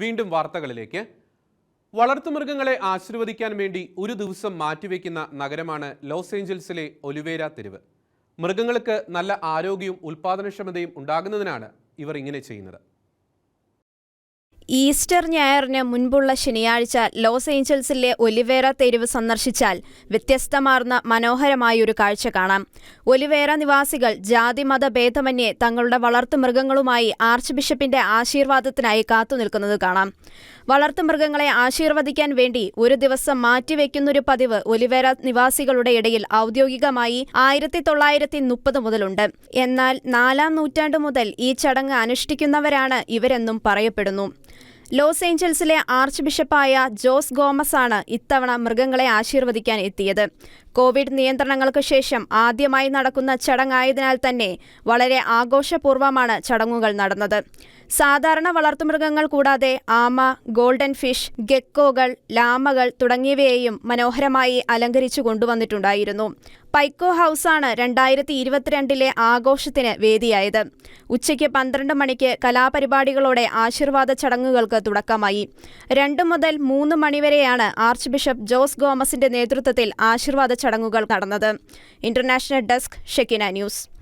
വീണ്ടും വാർത്തകളിലേക്ക്. വളർത്തുമൃഗങ്ങളെ ആശീർവദിക്കാൻ വേണ്ടി ഒരു ദിവസം മാറ്റിവെക്കുന്ന നഗരമാണ് ലോസ് ഏഞ്ചൽസിലെ ഒലിവേര തെരുവ്. മൃഗങ്ങൾക്ക് നല്ല ആരോഗ്യവും ഉൽപാദനക്ഷമതയും ഉണ്ടാകുന്നതിനാണ് ഇവർ ഇങ്ങനെ ചെയ്യുന്നത്. ഈസ്റ്റർ ഞായറിന് മുൻപുള്ള ശനിയാഴ്ച ലോസ് ഏഞ്ചൽസിലെ ഒലിവേറ തെരുവ് സന്ദർശിച്ചാൽ വ്യത്യസ്തമാർന്ന മനോഹരമായൊരു കാഴ്ച കാണാം. ഒലിവേറ നിവാസികൾ ജാതി മത ഭേദമന്യേ തങ്ങളുടെ വളർത്തുമൃഗങ്ങളുമായി ആർച്ച് ബിഷപ്പിന്റെ ആശീർവാദത്തിനായി കാത്തുനിൽക്കുന്നത് കാണാം. വളർത്തുമൃഗങ്ങളെ ആശീർവദിക്കാൻ വേണ്ടി ഒരു ദിവസം മാറ്റിവെക്കുന്നൊരു പതിവ് ഒലിവേറ നിവാസികളുടെ ഇടയിൽ ഔദ്യോഗികമായി ആയിരത്തി തൊള്ളായിരത്തി മുപ്പത് മുതലുണ്ട്. എന്നാൽ നാലാം നൂറ്റാണ്ടു മുതൽ ഈ ചടങ്ങ് അനുഷ്ഠിക്കുന്നവരാണ് ഇവരെന്നും പറയപ്പെടുന്നു. ലോസ് ഏഞ്ചൽസിലെ ആർച്ച് ബിഷപ്പായ ജോസ് ഗോമസ് ആണ് ഇത്തവണ മൃഗങ്ങളെ ആശീർവദിക്കാൻ എത്തിയത്. കോവിഡ് നിയന്ത്രണങ്ങൾക്ക് ശേഷം ആദ്യമായി നടക്കുന്ന ചടങ്ങായതിനാൽ തന്നെ വളരെ ആഘോഷപൂർവമാണ് ചടങ്ങുകൾ നടന്നത്. സാധാരണ വളർത്തുമൃഗങ്ങൾ കൂടാതെ ആമ ഗോൾഡൻ ഫിഷ് ഗെക്കോകൾ ലാമകൾ തുടങ്ങിയവയെയും മനോഹരമായി അലങ്കരിച്ചു കൊണ്ടുവന്നിട്ടുണ്ടായിരുന്നു. പൈക്കോ ഹൗസാണ് രണ്ടായിരത്തി ഇരുപത്തിരണ്ടിലെ ആഘോഷത്തിന് വേദിയായത്. ഉച്ചയ്ക്ക് പന്ത്രണ്ട് മണിക്ക് കലാപരിപാടികളോടെ ആശീർവാദ ചടങ്ങുകൾക്ക് തുടക്കമായി. രണ്ട് മുതൽ മൂന്ന് മണിവരെയാണ് ആർച്ച് ബിഷപ്പ് ജോസ് ഗോമസിന്റെ നേതൃത്വത്തിൽ ആശീർവാദ ചടങ്ങുകൾ നടന്നത്. International desk Shekinah news.